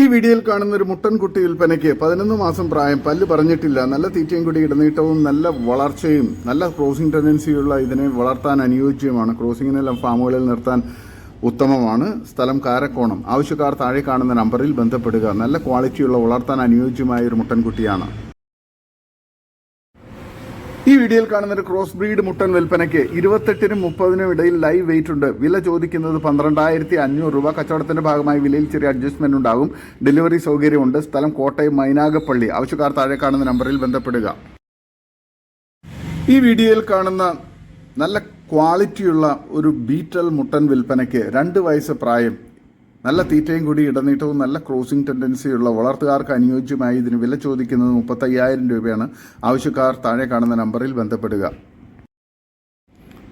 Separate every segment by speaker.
Speaker 1: ഈ വീഡിയോയിൽ കാണുന്ന ഒരു മുട്ടൻകുട്ടി വിൽപ്പനയ്ക്ക് പതിനൊന്ന് മാസം പ്രായം പല്ല് പറഞ്ഞിട്ടില്ല നല്ല തീറ്റയും കൂടി ഇടനീട്ടവും നല്ല വളർച്ചയും നല്ല ക്രോസിംഗ് ടെൻഡൻസിയുള്ള ഇതിനെ വളർത്താൻ അനുയോജ്യമാണ്. ക്രോസിങ്ങിനെല്ലാം ഫാമുകളിൽ നിർത്താൻ ഉത്തമമാണ്. സ്ഥലം കാരക്കോണം. ആവശ്യക്കാർ താഴെ കാണുന്ന നമ്പറിൽ ബന്ധപ്പെടുക. നല്ല ക്വാളിറ്റിയുള്ള വളർത്താൻ അനുയോജ്യമായ ഒരു മുട്ടൻകുട്ടിയാണ്. ഈ വീഡിയോയിൽ കാണുന്ന ഒരു ക്രോസ് ബ്രീഡ് മുട്ടൻ വിൽപ്പനയ്ക്ക് ഇരുപത്തെട്ടിനും മുപ്പതിനും ഇടയിൽ ലൈവ് വെയിറ്റ് ഉണ്ട്. വില ചോദിക്കുന്നത് പന്ത്രണ്ടായിരത്തി അഞ്ഞൂറ് രൂപ. കച്ചവടത്തിന്റെ ഭാഗമായി വിലയിൽ ചെറിയ അഡ്ജസ്റ്റ്മെന്റ് ഉണ്ടാകും. ഡെലിവറി സൗകര്യമുണ്ട്. സ്ഥലം കോട്ടയം മൈനാഗപ്പള്ളി. ആവശ്യക്കാർ താഴെ കാണുന്ന നമ്പറിൽ ബന്ധപ്പെടുക. ഈ വീഡിയോയിൽ കാണുന്ന നല്ല ക്വാളിറ്റിയുള്ള ഒരു ബീറ്റൽ മുട്ടൻ വിൽപ്പനയ്ക്ക് രണ്ട് വയസ്സ് പ്രായം നല്ല തീറ്റയും കൂടി ഇടനീട്ടവും നല്ല ക്രോസിംഗ് ടെൻഡൻസിയുള്ള വളർത്തുകാർക്ക് അനുയോജ്യമായി ഇതിന് വില ചോദിക്കുന്നത് മുപ്പത്തയ്യായിരം രൂപയാണ്. ആവശ്യക്കാർ താഴെ കാണുന്ന നമ്പറിൽ ബന്ധപ്പെടുക.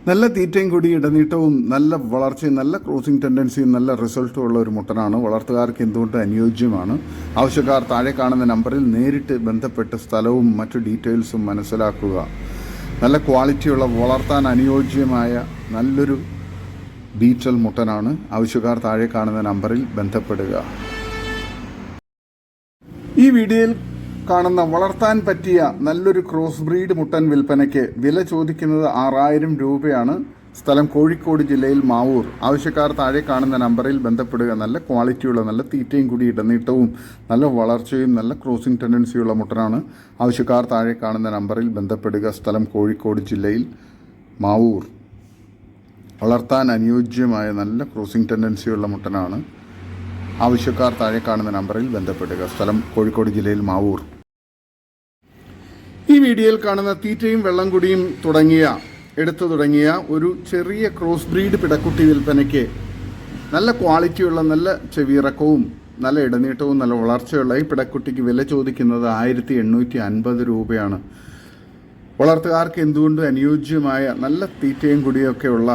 Speaker 1: നല്ല തീറ്റയും കൂടി ഇടനീട്ടവും നല്ല വളർച്ചയും നല്ല ക്രോസിംഗ് ടെൻഡൻസിയും നല്ല റിസൾട്ടും ഉള്ള ഒരു മുട്ടനാണ്. വളർത്തുകാർക്ക് എന്തുകൊണ്ട് അനുയോജ്യമാണ്? ആവശ്യക്കാർ താഴെ കാണുന്ന നമ്പറിൽ നേരിട്ട് ബന്ധപ്പെട്ട് സ്ഥലവും മറ്റു ഡീറ്റെയിൽസും മനസ്സിലാക്കുക. നല്ല ക്വാളിറ്റിയുള്ള വളർത്താൻ അനുയോജ്യമായ നല്ലൊരു ബീറ്റൽ മുട്ടനാണ്. ആവശ്യക്കാർ താഴെ കാണുന്ന നമ്പറിൽ ബന്ധപ്പെടുക. ഈ വീഡിയോയിൽ കാണുന്ന വളർത്താൻ പറ്റിയ നല്ലൊരു ക്രോസ് ബ്രീഡ് മുട്ടൻ വിൽപ്പനയ്ക്ക് വില ചോദിക്കുന്നത് ആറായിരം രൂപയാണ്. സ്ഥലം കോഴിക്കോട് ജില്ലയിൽ മാവൂർ. ആവശ്യക്കാർ താഴെ കാണുന്ന നമ്പറിൽ ബന്ധപ്പെടുക. നല്ല ക്വാളിറ്റിയുള്ള നല്ല തീറ്റയും കൂടി ഇടനീട്ടവും നല്ല വളർച്ചയും നല്ല ക്രോസിംഗ് ടെൻഡൻസിയുള്ള മുട്ടനാണ്. ആവശ്യക്കാർ താഴെ കാണുന്ന നമ്പറിൽ ബന്ധപ്പെടുക. സ്ഥലം കോഴിക്കോട് ജില്ലയിൽ മാവൂർ. വളർത്താൻ അനുയോജ്യമായ നല്ല ക്രോസിംഗ് ടെൻഡൻസിയുള്ള മുട്ടനാണ്. ആവശ്യക്കാർ താഴെ കാണുന്ന നമ്പറിൽ ബന്ധപ്പെടുക. സ്ഥലം കോഴിക്കോട് ജില്ലയിൽ മാവൂർ. ഈ വീഡിയോയിൽ കാണുന്ന തീറ്റയും വെള്ളം കുടിയും തുടങ്ങിയ എടുത്തു തുടങ്ങിയ ഒരു ചെറിയ ക്രോസ് ബ്രീഡ് പിടക്കുട്ടി വിൽപ്പനയ്ക്ക് നല്ല ക്വാളിറ്റിയുള്ള നല്ല ചെവിയിറക്കവും നല്ല ഇടനീട്ടവും നല്ല വളർച്ചയുള്ള ഈ പിടക്കുട്ടിക്ക് വില ചോദിക്കുന്നത് ആയിരത്തി എണ്ണൂറ്റി അൻപത് രൂപയാണ്. വളർത്തുകാർക്ക് എന്തുകൊണ്ടും അനുയോജ്യമായ നല്ല തീറ്റയും കുടിയൊക്കെയുള്ള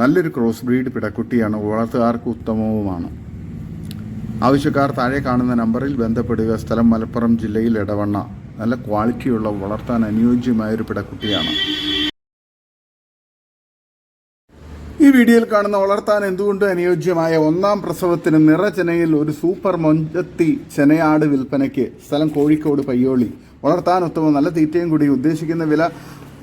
Speaker 1: നല്ലൊരു ക്രോസ് ബ്രീഡ് പിടക്കുട്ടിയാണ്. വളർത്തുകാർക്ക് ഉത്തമവുമാണ്. ആവശ്യക്കാർ താഴെ കാണുന്ന നമ്പറിൽ ബന്ധപ്പെടുക. സ്ഥലം മലപ്പുറം ജില്ലയിൽ ഇടവണ്ണ നല്ല ക്വാളിറ്റിയുള്ള വളർത്താൻ അനുയോജ്യമായ ഒരു പിടക്കുട്ടിയാണ്. ഈ വീഡിയോയിൽ കാണുന്ന വളർത്താൻ എന്തുകൊണ്ട് അനുയോജ്യമായ ഒന്നാം പ്രസവത്തിന് നിറചെനയിൽ ഒരു സൂപ്പർ മൊഞ്ചത്തി ചെനയാട് വിൽപ്പനയ്ക്ക്. സ്ഥലം കോഴിക്കോട് പയ്യോളി. വളർത്താൻ ഉത്തമം. നല്ല തീറ്റയും കൂടി ഉദ്ദേശിക്കുന്ന വില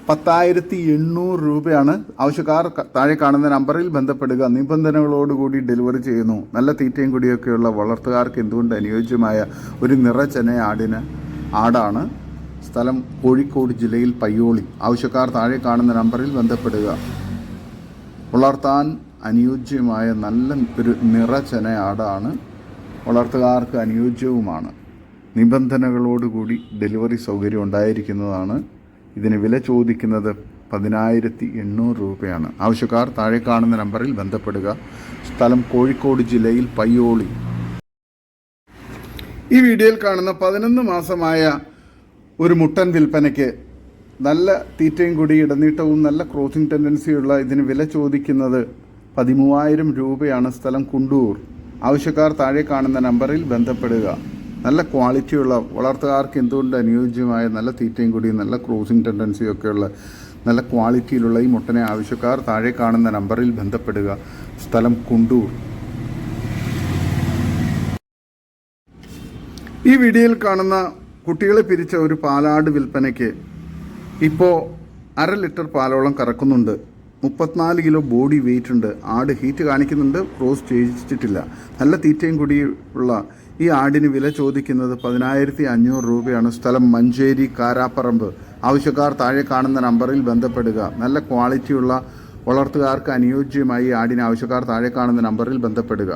Speaker 1: പത്തായിരത്തി എണ്ണൂറ് രൂപയാണ് ആവശ്യക്കാർ താഴെ കാണുന്ന നമ്പറിൽ ബന്ധപ്പെടുക. നിബന്ധനകളോടുകൂടി ഡെലിവറി ചെയ്യുന്നു. നല്ല തീറ്റയും കൂടിയൊക്കെയുള്ള വളർത്തുകാർക്ക് എന്തുകൊണ്ട് അനുയോജ്യമായ ഒരു നിറച്ചന ആടിന് ആടാണ്? സ്ഥലം കോഴിക്കോട് ജില്ലയിൽ പയ്യോളി. ആവശ്യക്കാർ താഴെ കാണുന്ന നമ്പറിൽ ബന്ധപ്പെടുക. വളർത്താൻ അനുയോജ്യമായ നല്ല ഒരു നിറച്ചന ആടാണ്. വളർത്തുകാർക്ക് അനുയോജ്യവുമാണ്. നിബന്ധനകളോടുകൂടി ഡെലിവറി സൗകര്യം ഉണ്ടായിരിക്കുന്നതാണ്. ഇതിന് വില ചോദിക്കുന്നത് പതിനായിരത്തി എണ്ണൂറ് രൂപയാണ്. ആവശ്യക്കാർ താഴെ കാണുന്ന നമ്പറിൽ ബന്ധപ്പെടുക. സ്ഥലം കോഴിക്കോട് ജില്ലയിൽ പയ്യോളി. ഈ വീഡിയോയിൽ കാണുന്ന പതിനൊന്ന് മാസമായ ഒരു മുട്ടൻ വിൽപ്പനയ്ക്ക് നല്ല തീറ്റയും കൂടി ഇടനീട്ടവും നല്ല ക്രോസിംഗ് ടെൻഡൻസിയുള്ള ഇതിന് വില ചോദിക്കുന്നത് പതിമൂവായിരം രൂപയാണ് സ്ഥലം കുണ്ടൂർ. ആവശ്യക്കാർ താഴെ കാണുന്ന നമ്പറിൽ ബന്ധപ്പെടുക. നല്ല ക്വാളിറ്റിയുള്ള വളർത്തുകാർക്ക് എന്തുകൊണ്ട് അനുയോജ്യമായ നല്ല തീറ്റയും കൂടി നല്ല ക്രോസിംഗ് ടെൻഡൻസിയും ഒക്കെയുള്ള നല്ല ക്വാളിറ്റിയിലുള്ള ഈ മുട്ടനെ ആവശ്യക്കാർ താഴെ കാണുന്ന നമ്പറിൽ ബന്ധപ്പെടുക. സ്ഥലം കുണ്ടൂർ. ഈ വീഡിയോയിൽ കാണുന്ന കുട്ടികളെ പിരിച്ച ഒരു പാലാട് വിൽപ്പനയ്ക്ക് ഇപ്പോൾ അര ലിറ്റർ പാലോളം കറക്കുന്നുണ്ട്. മുപ്പത്തിനാല് കിലോ ബോഡി വെയിറ്റ് ഉണ്ട് ആട് ഹീറ്റ് കാണിക്കുന്നുണ്ട്. ക്രോസ് ചെയ്യിച്ചിട്ടില്ല നല്ല തീറ്റയും കൂടി ഉള്ള ഈ ആടിന് വില ചോദിക്കുന്നത് പതിനായിരത്തി അഞ്ഞൂറ് രൂപയാണ്. സ്ഥലം മഞ്ചേരി കാരാപ്പറമ്പ്. ആവശ്യക്കാർ താഴെ കാണുന്ന നമ്പറിൽ ബന്ധപ്പെടുക. നല്ല ക്വാളിറ്റിയുള്ള വളർത്തുകാർക്ക് അനുയോജ്യമായി ആടിന് ആവശ്യക്കാർ താഴെ കാണുന്ന നമ്പറിൽ ബന്ധപ്പെടുക.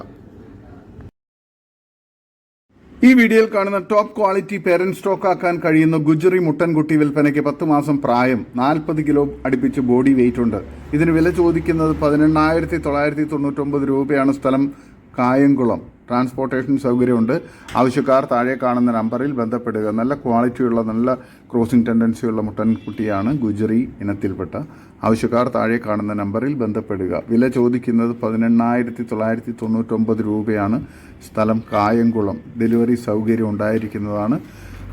Speaker 1: ഈ വീഡിയോയിൽ കാണുന്ന ടോപ്പ് ക്വാളിറ്റി പേരന്റ് സ്റ്റോക്ക് ആക്കാൻ കഴിയുന്ന ഗുജറി മുട്ടൻകുട്ടി വിൽപ്പനയ്ക്ക് പത്ത് മാസം പ്രായം. നാൽപ്പത് കിലോ അടുപ്പിച്ച് ബോഡി വെയിറ്റ് ഉണ്ട്. ഇതിന് വില ചോദിക്കുന്നത് പതിനെണ്ണായിരത്തി തൊള്ളായിരത്തി തൊണ്ണൂറ്റൊമ്പത് രൂപയാണ്. സ്ഥലം കായംകുളം. ട്രാൻസ്പോർട്ടേഷൻ സൗകര്യമുണ്ട്. ആവശ്യക്കാർ താഴെ കാണുന്ന നമ്പറിൽ ബന്ധപ്പെടുക. നല്ല ക്വാളിറ്റിയുള്ള നല്ല ക്രോസിംഗ് ടെൻഡൻസിയുള്ള മുട്ടൻകുട്ടിയാണ് ഗുജറി ഇനത്തിൽപ്പെട്ട. ആവശ്യക്കാർ താഴെ കാണുന്ന നമ്പറിൽ ബന്ധപ്പെടുക. വില ചോദിക്കുന്നത് പതിനെണ്ണായിരത്തി തൊള്ളായിരത്തി തൊണ്ണൂറ്റൊമ്പത് രൂപയാണ്. സ്ഥലം കായംകുളം. ഡെലിവറി സൗകര്യം ഉണ്ടായിരിക്കുന്നതാണ്.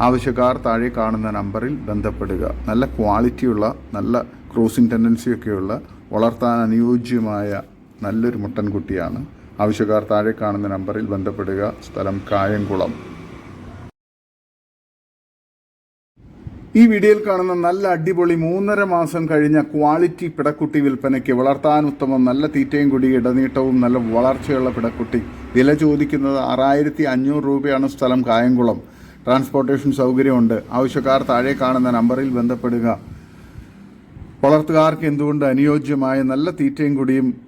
Speaker 1: ആവശ്യക്കാർ താഴെ കാണുന്ന നമ്പറിൽ ബന്ധപ്പെടുക. നല്ല ക്വാളിറ്റിയുള്ള നല്ല ക്രോസിംഗ് ടെൻഡൻസിയൊക്കെയുള്ള വളർത്താൻ അനുയോജ്യമായ നല്ലൊരു മുട്ടൻകുട്ടിയാണ് ആവശ്യക്കാർ താഴെ കാണുന്ന നമ്പറിൽ ബന്ധപ്പെടുക. സ്ഥലം കായംകുളം. ഈ വീഡിയോയിൽ കാണുന്ന നല്ല അടിപൊളി മൂന്നര മാസം കഴിഞ്ഞ ക്വാളിറ്റി പിടക്കുട്ടി വിൽപ്പനയ്ക്ക് വളർത്താൻ ഉത്തമം നല്ല തീറ്റയും കൂടി ഇടനീട്ടവും നല്ല വളർച്ചയുള്ള പിടക്കുട്ടി. വില ചോദിക്കുന്നത് ആറായിരത്തി അഞ്ഞൂറ് രൂപയാണ് സ്ഥലം കായംകുളം. ട്രാൻസ്പോർട്ടേഷൻ സൗകര്യമുണ്ട്. ആവശ്യക്കാർ താഴെ കാണുന്ന നമ്പറിൽ ബന്ധപ്പെടുക. വളർത്തുകാർക്ക് എന്തുകൊണ്ട് അനുയോജ്യമായ നല്ല തീറ്റയും കുടിയും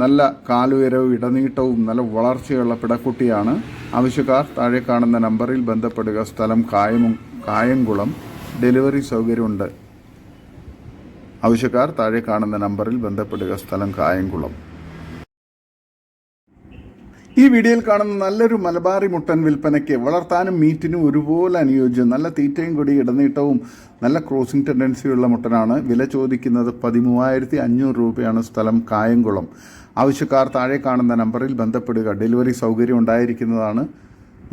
Speaker 1: നല്ല കാലുയരവും ഇടനീട്ടവും നല്ല വളർച്ചയുള്ള പിടക്കുട്ടിയാണ്. ആവശ്യക്കാർ താഴെ കാണുന്ന നമ്പറിൽ ബന്ധപ്പെടുക. സ്ഥലം കായമു കായംകുളം. ഡെലിവറി സൗകര്യമുണ്ട്. ആവശ്യക്കാർ താഴെ കാണുന്ന നമ്പറിൽ ബന്ധപ്പെടുക. സ്ഥലം കായംകുളം. ഈ വീഡിയോയിൽ കാണുന്ന നല്ലൊരു മലബാറി മുട്ടൻ വിൽപ്പനയ്ക്ക് വളർത്താനും മീറ്റിനും ഒരുപോലെ അനുയോജ്യം നല്ല തീറ്റയും കൂടി ഇടനീട്ടവും നല്ല ക്രോസിംഗ് ടെൻഡൻസിയുള്ള മുട്ടനാണ്. വില ചോദിക്കുന്നത് പതിമൂവായിരത്തി അഞ്ഞൂറ് രൂപയാണ് സ്ഥലം കായംകുളം. ആവശ്യക്കാർ താഴെ കാണുന്ന നമ്പറിൽ ബന്ധപ്പെടുക. ഡെലിവറി സൗകര്യം ഉണ്ടായിരിക്കുന്നതാണ്.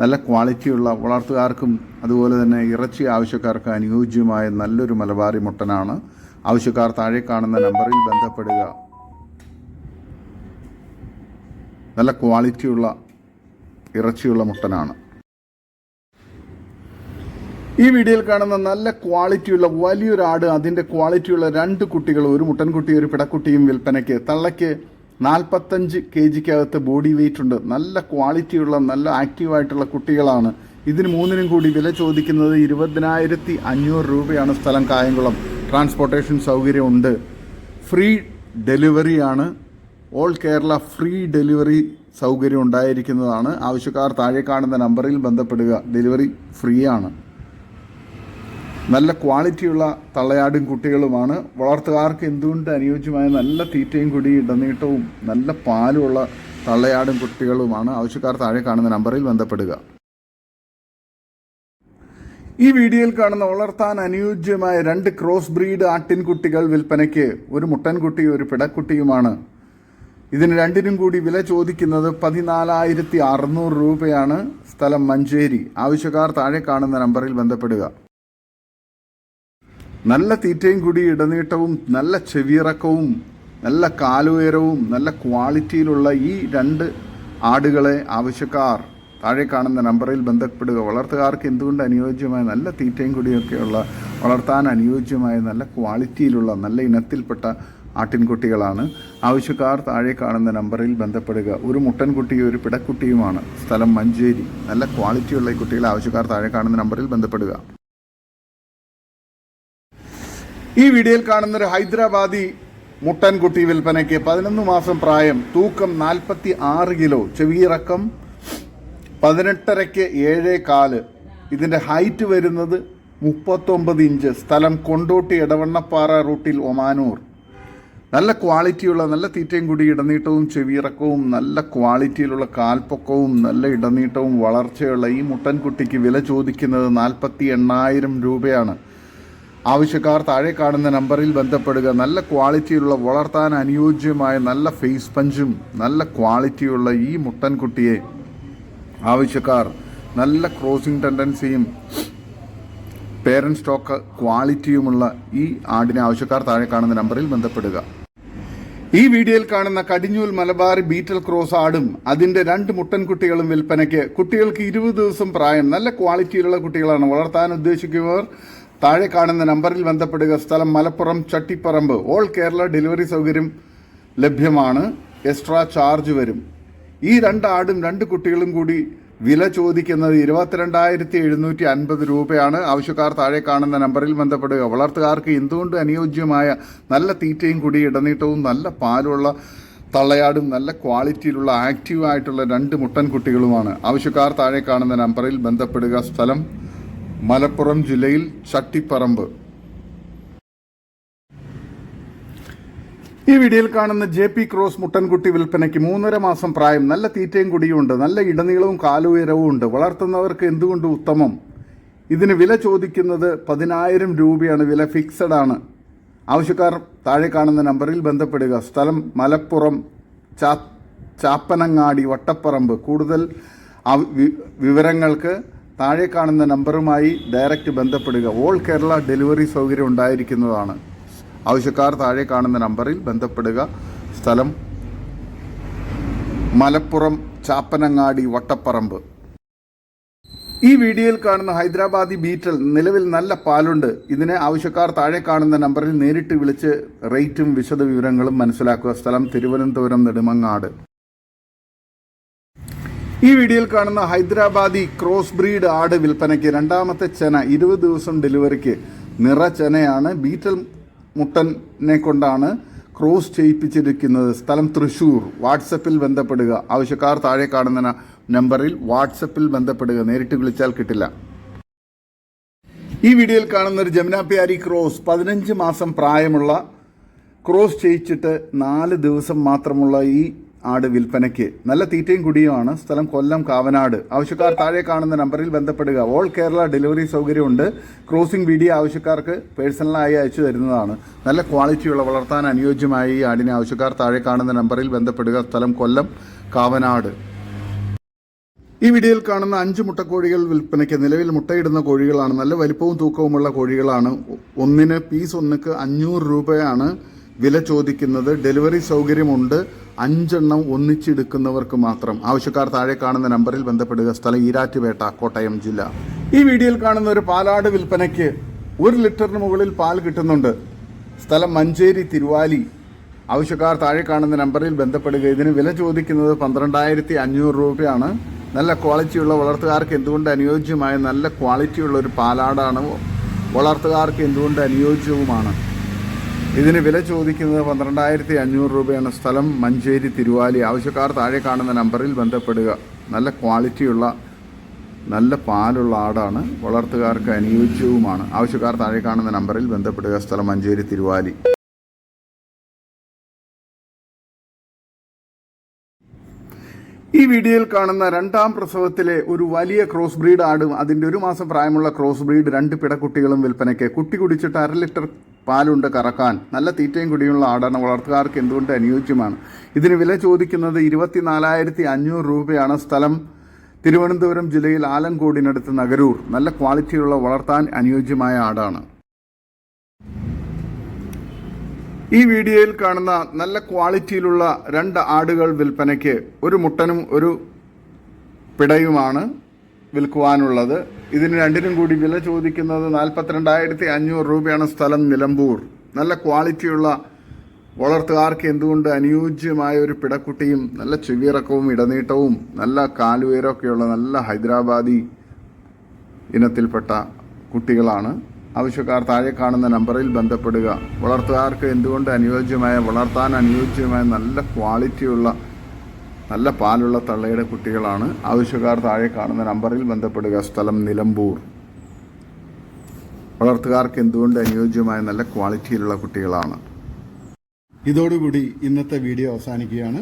Speaker 1: നല്ല ക്വാളിറ്റിയുള്ള വളർത്തുകാർക്കും അതുപോലെ തന്നെ ഇറച്ചി ആവശ്യക്കാർക്ക് അനുയോജ്യമായ നല്ലൊരു മലബാറി മുട്ടനാണ്. ആവശ്യക്കാർ താഴെ കാണുന്ന നമ്പറിൽ ബന്ധപ്പെടുക. നല്ല ക്വാളിറ്റിയുള്ള ഇറച്ചിയുള്ള മുട്ടനാണ്. ഈ വീഡിയോയിൽ കാണുന്ന നല്ല ക്വാളിറ്റിയുള്ള വലിയൊരു ആട് അതിന്റെ ക്വാളിറ്റിയുള്ള രണ്ട് കുട്ടികൾ ഒരു മുട്ടൻകുട്ടിയും ഒരു പിടക്കുട്ടിയും വിൽപ്പനയ്ക്ക് തള്ളയ്ക്ക് നാൽപ്പത്തഞ്ച് കെ ജിക്കകത്ത് ബോഡി വെയിറ്റ് ഉണ്ട്. നല്ല ക്വാളിറ്റിയുള്ള നല്ല ആക്റ്റീവായിട്ടുള്ള കുട്ടികളാണ്. ഇതിന് മൂന്നിനും കൂടി വില ചോദിക്കുന്നത് ഇരുപതിനായിരത്തി അഞ്ഞൂറ് രൂപയാണ് സ്ഥലം. കായംകുളം ട്രാൻസ്പോർട്ടേഷൻ സൗകര്യമുണ്ട്. ഫ്രീ ഡെലിവറിയാണ്. ഓൾ കേരള ഫ്രീ ഡെലിവറി സൗകര്യം ഉണ്ടായിരിക്കുന്നതാണ്. ആവശ്യക്കാർ താഴെ കാണുന്ന നമ്പറിൽ ബന്ധപ്പെടുക. ഡെലിവറി ഫ്രീ ആണ് നല്ല ക്വാളിറ്റിയുള്ള തള്ളയാടും കുട്ടികളുമാണ്. വളർത്തുകാർക്ക് എന്തുകൊണ്ട് അനുയോജ്യമായ നല്ല തീറ്റയും കൂടി ഇടനീട്ടവും നല്ല പാലുമുള്ള തള്ളയാടും കുട്ടികളുമാണ്? ആവശ്യക്കാർ താഴെ കാണുന്ന നമ്പറിൽ ബന്ധപ്പെടുക. ഈ വീഡിയോയിൽ കാണുന്ന വളർത്താൻ അനുയോജ്യമായ രണ്ട് ക്രോസ് ബ്രീഡ് ആട്ടിൻകുട്ടികൾ വിൽപ്പനയ്ക്ക് ഒരു മുട്ടൻകുട്ടിയും ഒരു പിടക്കുട്ടിയുമാണ്. ഇതിന് രണ്ടിനും കൂടി വില ചോദിക്കുന്നത് പതിനാലായിരത്തി അറുന്നൂറ് രൂപയാണ്. സ്ഥലം മഞ്ചേരി. ആവശ്യക്കാർ താഴെ കാണുന്ന നമ്പറിൽ ബന്ധപ്പെടുക. നല്ല തീറ്റയും കൂടി ഇടനീട്ടവും നല്ല ചെവിയിറക്കവും നല്ല കാലുയരവും നല്ല ക്വാളിറ്റിയിലുള്ള ഈ രണ്ട് ആടുകളെ ആവശ്യക്കാർ താഴെ കാണുന്ന നമ്പറിൽ ബന്ധപ്പെടുക. വളർത്തുകാർക്ക് എന്തുകൊണ്ട് അനുയോജ്യമായ നല്ല തീറ്റയും കൂടിയൊക്കെയുള്ള വളർത്താൻ അനുയോജ്യമായ നല്ല ക്വാളിറ്റിയിലുള്ള നല്ല ഇനത്തിൽപ്പെട്ട ആട്ടിൻകുട്ടികളാണ്. ആവശ്യക്കാർ താഴെ കാണുന്ന നമ്പറിൽ ബന്ധപ്പെടുക. ഒരു മുട്ടൻകുട്ടിയും ഒരു പിടക്കുട്ടിയുമാണ്. സ്ഥലം മഞ്ചേരി. നല്ല ക്വാളിറ്റിയുള്ള ഈ കുട്ടികൾ ആവശ്യക്കാർ താഴെ കാണുന്ന നമ്പറിൽ ബന്ധപ്പെടുക. ഈ വീഡിയോയിൽ കാണുന്ന ഒരു ഹൈദരാബാദി മുട്ടൻകുട്ടി വിൽപ്പനയ്ക്ക് പതിനൊന്ന് മാസം പ്രായം തൂക്കം നാൽപ്പത്തി ആറ് കിലോ ചെവിയിറക്കം പതിനെട്ടരയ്ക്ക് ഏഴേ കാൽ. ഇതിന്റെ ഹൈറ്റ് വരുന്നത് മുപ്പത്തൊമ്പത് ഇഞ്ച്. സ്ഥലം കൊണ്ടോട്ടി ഇടവണ്ണപ്പാറ റൂട്ടിൽ ഒമാനൂർ. നല്ല ക്വാളിറ്റിയുള്ള നല്ല തീറ്റയും കൂടി ഇടനീട്ടവും ചെവിയിറക്കവും നല്ല ക്വാളിറ്റിയിലുള്ള കാൽപ്പൊക്കവും നല്ല ഇടനീട്ടവും വളർച്ചയുള്ള ഈ മുട്ടൻകുട്ടിക്ക് വില ചോദിക്കുന്നത് നാൽപ്പത്തി എണ്ണായിരം രൂപയാണ്. ആവശ്യക്കാർ താഴെ കാണുന്ന നമ്പറിൽ ബന്ധപ്പെടുക. നല്ല ക്വാളിറ്റിയുള്ള വളർത്താൻ അനുയോജ്യമായ നല്ല ഫേസ് പഞ്ചും നല്ല ക്വാളിറ്റിയുള്ള ഈ മുട്ടൻകുട്ടിയെ ആവശ്യക്കാർ നല്ല ക്രോസിംഗ് ടെൻഡൻസിയും പേരന്റ് സ്റ്റോക്ക് ക്വാളിറ്റിയുമുള്ള ഈ ആടിനെ ആവശ്യക്കാർ താഴെ കാണുന്ന നമ്പറിൽ ബന്ധപ്പെടുക. ഈ വീഡിയോയിൽ കാണുന്ന കടിഞ്ഞൂൽ മലബാർ ബീറ്റൽ ക്രോസ് ആടും അതിന്റെ രണ്ട് മുട്ടൻകുട്ടികളും വിൽപ്പനയ്ക്ക് കുട്ടികൾക്ക് ഇരുപത് ദിവസം പ്രായം നല്ല ക്വാളിറ്റിയിലുള്ള കുട്ടികളാണ് വളർത്താൻ ഉദ്ദേശിക്കുന്നവർ. താഴെ കാണുന്ന നമ്പറിൽ ബന്ധപ്പെടുക. സ്ഥലം മലപ്പുറം ചട്ടിപ്പറമ്പ്. ഓൾ കേരള ഡെലിവറി സൗകര്യം ലഭ്യമാണ്. എക്സ്ട്രാ ചാർജ് വരും. ഈ രണ്ട് ആടും രണ്ട് കുട്ടികളും കൂടി വില ചോദിക്കുന്നത് ഇരുപത്തിരണ്ടായിരത്തി എഴുന്നൂറ്റി അൻപത് രൂപയാണ്. ആവശ്യക്കാർ താഴെ കാണുന്ന നമ്പറിൽ ബന്ധപ്പെടുക. വളർത്തുകാർക്ക് എന്തുകൊണ്ട് അനുയോജ്യമായ നല്ല തീറ്റയും കൂടി ഇടനീട്ടവും നല്ല പാലുള്ള തള്ളയാടും നല്ല ക്വാളിറ്റിയിലുള്ള ആക്റ്റീവ് ആയിട്ടുള്ള രണ്ട് മുട്ടൻ കുട്ടികളുമാണ്. ആവശ്യക്കാർ താഴെ കാണുന്ന നമ്പറിൽ ബന്ധപ്പെടുക. സ്ഥലം മലപ്പുറം ജില്ലയിൽ ചട്ടിപ്പറമ്പ്. ഈ വീഡിയോയിൽ കാണുന്ന ജെ പി ക്രോസ് മുട്ടൻകുട്ടി വിൽപ്പനയ്ക്ക് മൂന്നര മാസം പ്രായം. നല്ല തീറ്റയും കുടിയും ഉണ്ട് നല്ല ഇടനീളവും കാലുയരവും ഉണ്ട്. വളർത്തുന്നവർക്ക് എന്തുകൊണ്ട് ഉത്തമം? ഇതിന് വില ചോദിക്കുന്നത് പതിനായിരം രൂപയാണ്. വില ഫിക്സഡ് ആണ്. ആവശ്യക്കാർ താഴെ കാണുന്ന നമ്പറിൽ ബന്ധപ്പെടുക. സ്ഥലം മലപ്പുറം ചാ ചാപ്പനങ്ങാടി വട്ടപ്പറമ്പ്. കൂടുതൽ വിവരങ്ങൾക്ക് താഴെ കാണുന്ന നമ്പറുമായി ഡയറക്റ്റ് ബന്ധപ്പെടുക. ഓൾ കേരള ഡെലിവറി സൗകര്യം ഉണ്ടായിരിക്കുന്നതാണ്. ആവശ്യക്കാർ താഴെ കാണുന്ന നമ്പറിൽ ബന്ധപ്പെടുക. സ്ഥലം മലപ്പുറം ചാപ്പനങ്ങാടി വട്ടപ്പറമ്പ്. ഈ വീഡിയോയിൽ കാണുന്ന ഹൈദരാബാദി ബീറ്റൽ നിലവിൽ നല്ല പാലുണ്ട്. ഇതിനെ ആവശ്യക്കാർ താഴെ കാണുന്ന നമ്പറിൽ നേരിട്ട് വിളിച്ച് റേറ്റും വിശദ വിവരങ്ങളും മനസ്സിലാക്കുക. സ്ഥലം തിരുവനന്തപുരം നെടുമങ്ങാട്. ഈ വീഡിയോയിൽ കാണുന്ന ഹൈദരാബാദി ക്രോസ് ബ്രീഡ് ആട് വിൽപ്പനയ്ക്ക് രണ്ടാമത്തെ ചെന ഇരുപത് ദിവസം ഡെലിവറിക്ക് നിറ ചെനയാണ് ബീറ്റൽ മുട്ടനെ കൊണ്ടാണ് ക്രോസ് ചെയ്യിപ്പിച്ചിരിക്കുന്നത്. സ്ഥലം തൃശൂർ. വാട്സപ്പിൽ ബന്ധപ്പെടുക. ആവശ്യക്കാർ താഴെ കാണുന്ന നമ്പറിൽ വാട്സപ്പിൽ ബന്ധപ്പെടുക. നേരിട്ട് വിളിച്ചാൽ കിട്ടില്ല. ഈ വീഡിയോയിൽ കാണുന്ന ഒരു ജമുനാപ്യാരി ക്രോസ് പതിനഞ്ച് മാസം പ്രായമുള്ള ക്രോസ് ചെയ്യിച്ചിട്ട് നാല് ദിവസം മാത്രമുള്ള ഈ ആട് വിൽപ്പനയ്ക്ക്. നല്ല തീറ്റയും കുടിയുമാണ്. സ്ഥലം കൊല്ലം കാവനാട്. ആവശ്യക്കാർ താഴെ കാണുന്ന നമ്പറിൽ ബന്ധപ്പെടുക. ഓൾ കേരള ഡെലിവറി സൗകര്യമുണ്ട്. ക്രോസിംഗ് വീഡിയോ ആവശ്യക്കാർക്ക് പേഴ്സണലായി അയച്ചു തരുന്നതാണ്. നല്ല ക്വാളിറ്റിയുള്ള വളർത്താൻ അനുയോജ്യമായ ഈ ആടിനെ ആവശ്യക്കാർ താഴെ കാണുന്ന നമ്പറിൽ ബന്ധപ്പെടുക. സ്ഥലം കൊല്ലം കാവനാട്. ഈ വീഡിയോയിൽ കാണുന്ന അഞ്ച് മുട്ടക്കോഴികൾ വിൽപ്പനയ്ക്ക്. നിലവിൽ മുട്ടയിടുന്ന കോഴികളാണ്. നല്ല വലിപ്പവും തൂക്കവുമുള്ള കോഴികളാണ്. ഒന്നിന് പീസ് ഒന്നിക്ക് അഞ്ഞൂറ് രൂപയാണ് വില ചോദിക്കുന്നത്. ഡെലിവറി സൗകര്യമുണ്ട്. അഞ്ചെണ്ണം ഒന്നിച്ചെടുക്കുന്നവർക്ക് മാത്രം. ആവശ്യക്കാർ താഴെ കാണുന്ന നമ്പറിൽ ബന്ധപ്പെടുക. സ്ഥലം ഈരാറ്റുപേട്ട കോട്ടയം ജില്ല. ഈ വീഡിയോയിൽ കാണുന്ന ഒരു പാലാട് വിൽപ്പനയ്ക്ക് ഒരു ലിറ്ററിന് മുകളിൽ പാൽ കിട്ടുന്നുണ്ട്. സ്ഥലം മഞ്ചേരി തിരുവാലി. ആവശ്യക്കാർ താഴെ കാണുന്ന നമ്പറിൽ ബന്ധപ്പെടുക. ഇതിന് വില ചോദിക്കുന്നത് പന്ത്രണ്ടായിരത്തി അഞ്ഞൂറ് രൂപയാണ്. നല്ല ക്വാളിറ്റിയുള്ള വളർത്തുകാർക്ക് എന്തുകൊണ്ട് അനുയോജ്യമായ നല്ല ക്വാളിറ്റിയുള്ള ഒരു പാലാടാണ്? വളർത്തുകാർക്ക് എന്തുകൊണ്ട് അനുയോജ്യവുമാണ്? ഇതിന് വില ചോദിക്കുന്നത് പന്ത്രണ്ടായിരത്തി അഞ്ഞൂറ് രൂപയാണ് സ്ഥലം. മഞ്ചേരി തിരുവാലി. ആവശ്യക്കാർ താഴെ കാണുന്ന നമ്പറിൽ ബന്ധപ്പെടുക. നല്ല ക്വാളിറ്റിയുള്ള നല്ല പാലുള്ള ആടാണ് വളർത്തുകാർക്ക് അനുയോജ്യവുമാണ്. ആവശ്യക്കാർ താഴെ കാണുന്ന നമ്പറിൽ ബന്ധപ്പെടുക. സ്ഥലം മഞ്ചേരി തിരുവാലി. ഈ വീഡിയോയിൽ കാണുന്ന രണ്ടാം പ്രസവത്തിലെ ഒരു വലിയ ക്രോസ് ബ്രീഡ് ആടും അതിന്റെ ഒരു മാസം പ്രായമുള്ള ക്രോസ് ബ്രീഡ് രണ്ട് പിടക്കുട്ടികളും വിൽപ്പനയ്ക്ക്. കുട്ടി കുടിച്ചിട്ട് അര ലിറ്റർ പാലുണ്ട് കറക്കാൻ. നല്ല തീറ്റയും കുടിയുള്ള ആടാണ്. വളർത്തുകാർക്ക് എന്തുകൊണ്ട് അനുയോജ്യമാണ്? ഇതിന് വില ചോദിക്കുന്നത് ഇരുപത്തിനാലായിരത്തി അഞ്ഞൂറ് രൂപയാണ്. സ്ഥലം തിരുവനന്തപുരം ജില്ലയിൽ ആലങ്കോടിനടുത്ത് നഗരൂർ. നല്ല ക്വാളിറ്റിയുള്ള വളർത്താൻ അനുയോജ്യമായ ആടാണ്. ഈ വീഡിയോയിൽ കാണുന്ന നല്ല ക്വാളിറ്റിയിലുള്ള രണ്ട് ആടുകൾ വിൽപ്പനയ്ക്ക് ഒരു മുട്ടനും ഒരു പിടയുമാണ് വിൽക്കുവാനുള്ളത്. ഇതിന് രണ്ടിനും കൂടി വില ചോദിക്കുന്നത് നാൽപ്പത്തിരണ്ടായിരത്തി അഞ്ഞൂറ് രൂപയാണ് സ്ഥലം നിലമ്പൂർ. നല്ല ക്വാളിറ്റിയുള്ള വളർത്തുകാർക്ക് എന്തുകൊണ്ട് അനുയോജ്യമായ ഒരു പിടക്കുട്ടിയും നല്ല ചെവിയിറക്കവും ഇടനീട്ടവും നല്ല കാലുയരമൊക്കെയുള്ള നല്ല ഹൈദരാബാദി ഇനത്തിൽപ്പെട്ട കുട്ടികളാണ്. ആവശ്യക്കാർ താഴെ കാണുന്ന നമ്പറിൽ ബന്ധപ്പെടുക. വളർത്തുകാർക്ക് എന്തുകൊണ്ട് അനുയോജ്യമായ വളർത്താൻ അനുയോജ്യമായ നല്ല ക്വാളിറ്റിയുള്ള നല്ല പാലുള്ള തള്ളയുടെ കുട്ടികളാണ്? ആവശ്യക്കാർ താഴെ കാണുന്ന നമ്പറിൽ ബന്ധപ്പെടുക. സ്ഥലം നിലമ്പൂർ. വളർത്തുകാർക്ക് എന്തുകൊണ്ട് അനുയോജ്യമായ നല്ല ക്വാളിറ്റിയിലുള്ള കുട്ടികളാണ്? ഇതോടുകൂടി ഇന്നത്തെ വീഡിയോ അവസാനിക്കുകയാണ്.